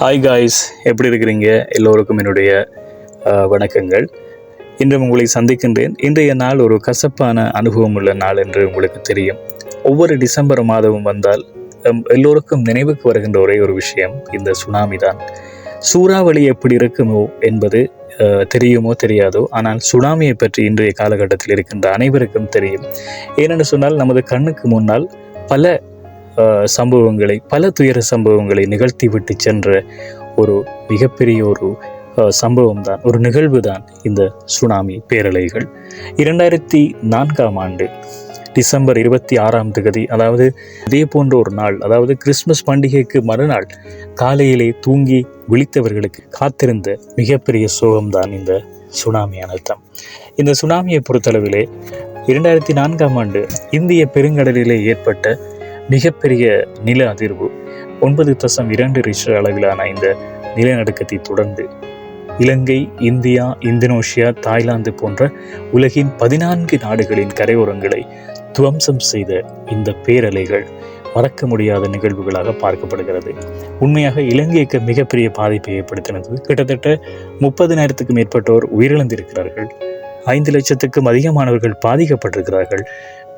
Hi guys எப்படி இருக்கிறீங்க? எல்லோருக்கும் என்னுடைய வணக்கங்கள். இன்று உங்களை சந்திக்கின்றேன். இன்றைய நாள் ஒரு கசப்பான அனுபவம் உள்ள நாள் என்று உங்களுக்கு தெரியும். ஒவ்வொரு டிசம்பர் மாதமும் வந்தால் எல்லோருக்கும் நினைவுக்கு வருகின்ற ஒரே ஒரு விஷயம் இந்த சுனாமி தான். சூறாவளி எப்படி இருக்குமோ என்பது தெரியுமோ தெரியாதோ ஆனால் சுனாமியை பற்றி இன்றைய காலகட்டத்தில் இருக்கின்ற அனைவருக்கும் தெரியும். ஏனென்று சொன்னால் நமது கண்ணுக்கு முன்னால் பல சம்பவங்களை பல துயர சம்பவங்களை நிகழ்த்தி விட்டு சென்ற ஒரு மிகப்பெரிய ஒரு சம்பவம் தான் ஒரு நிகழ்வு தான் இந்த சுனாமி பேரலைகள். இரண்டாயிரத்தி நான்காம் ஆண்டு டிசம்பர் இருபத்தி ஆறாம் தேதி அதாவது இதே போன்ற ஒரு நாள் அதாவது கிறிஸ்மஸ் பண்டிகைக்கு மறுநாள் காலையிலே தூங்கி விழித்தவர்களுக்கு காத்திருந்த மிகப்பெரிய சோகம்தான் இந்த சுனாமி அனர்த்தம். இந்த சுனாமியை பொறுத்தளவிலே இரண்டாயிரத்தி நான்காம் ஆண்டு இந்திய பெருங்கடலிலே ஏற்பட்ட மிகப்பெரிய நில அதிர்வு. ஒன்பது தசம் இரண்டு ரிக்டர் அளவிலான இந்த நிலநடுக்கத்தை தொடர்ந்து இலங்கை இந்தியா இந்தோனேஷியா தாய்லாந்து போன்ற உலகின் பதினான்கு நாடுகளின் கரையோரங்களை துவம்சம் செய்த இந்த பேரலைகள் மறக்க முடியாத நிகழ்வுகளாக பார்க்கப்படுகிறது. உண்மையாக இலங்கைக்கு மிகப்பெரிய பாதிப்பை ஏற்படுத்தினது. கிட்டத்தட்ட முப்பதினாயிரத்துக்கும் மேற்பட்டோர் உயிரிழந்திருக்கிறார்கள். ஐந்து லட்சத்துக்கும் அதிகமானவர்கள் பாதிக்கப்பட்டிருக்கிறார்கள்.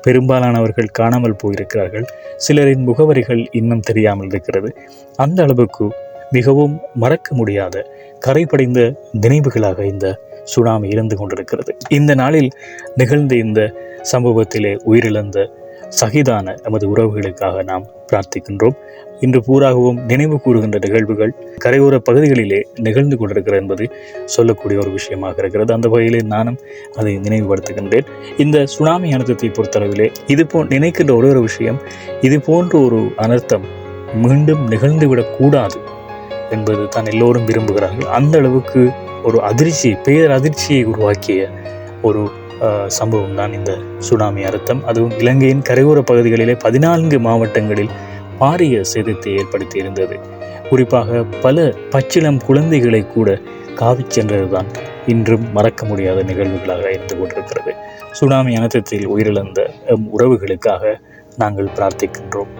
பெரும்பாலானவர்கள் காணாமல் போயிருக்கிறார்கள். சிலரின் முகவரிகள் இன்னும் தெரியாமல் இருக்கிறது. அந்த அளவுக்கு மிகவும் மறக்க முடியாத கரைபடைந்த நினைவுகளாக இந்த சுனாமி இருந்து கொண்டிருக்கிறது. இந்த நாளில் நிகழ்ந்த இந்த சம்பவத்திலே உயிரிழந்த சகிதான நமது உறவுகளுக்காக நாம் பிரார்த்திக்கின்றோம். இன்று பூராகவும் நினைவு கூறுகின்ற நிகழ்வுகள் கரையோர பகுதிகளிலே நிகழ்ந்து கொண்டிருக்கிறது என்பது சொல்லக்கூடிய ஒரு விஷயமாக இருக்கிறது. அந்த வகையிலே நானும் அதை நினைவுபடுத்துகின்றேன். இந்த சுனாமி அனர்த்தத்தை பொறுத்தளவிலே இது போ நினைக்கின்ற ஒரு ஒரு விஷயம் இது போன்ற ஒரு அனர்த்தம் மீண்டும் நிகழ்ந்துவிடக்கூடாது என்பது தான் எல்லோரும் விரும்புகிறார்கள். அந்த அளவுக்கு ஒரு அதிர்ச்சி பேரதிர்ச்சியை உருவாக்கிய ஒரு சம்பவம் தான் இந்த சுனாமி அர்த்தம். அதுவும் இலங்கையின் கரையோர பகுதிகளிலே பதினான்கு மாவட்டங்களில் பாரிய சேதத்தை ஏற்படுத்தியிருந்தது. குறிப்பாக பல பச்சிளம் குழந்தைகளை கூட காவி சென்றதுதான் இன்றும் மறக்க முடியாத நிகழ்வுகளாக இருந்து கொண்டிருக்கிறது. சுனாமி அனர்த்தத்தில் உயிரிழந்த உறவுகளுக்காக நாங்கள் பிரார்த்திக்கின்றோம்.